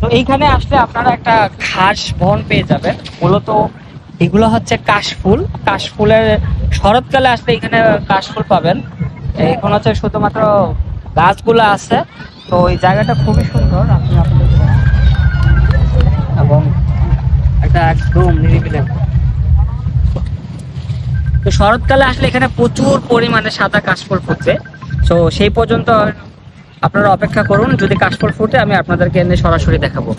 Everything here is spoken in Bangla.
তো এইখানে আসলে আপনারা একটা ঘাস বন পেয়ে যাবেন। মূলত এগুলো হচ্ছে কাশফুল। কাশফুলের শরৎকালে আসলে এখানে কাশফুল পাবেন। এখন হচ্ছে শুধুমাত্র গাছগুলো আছে। তো এই জায়গাটা খুবই সুন্দর। আপনি আপনাদের এবং একটা একদম নিরিবিলি। তো শরৎকালে আসলে এখানে প্রচুর পরিমাণে সাদা কাশফুল ফুটবে। তো সেই পর্যন্ত আপনারা অপেক্ষা করুন যদি কাশফল ফুটে আমি আপনাদেরকে এনে সরাসরি দেখাবো।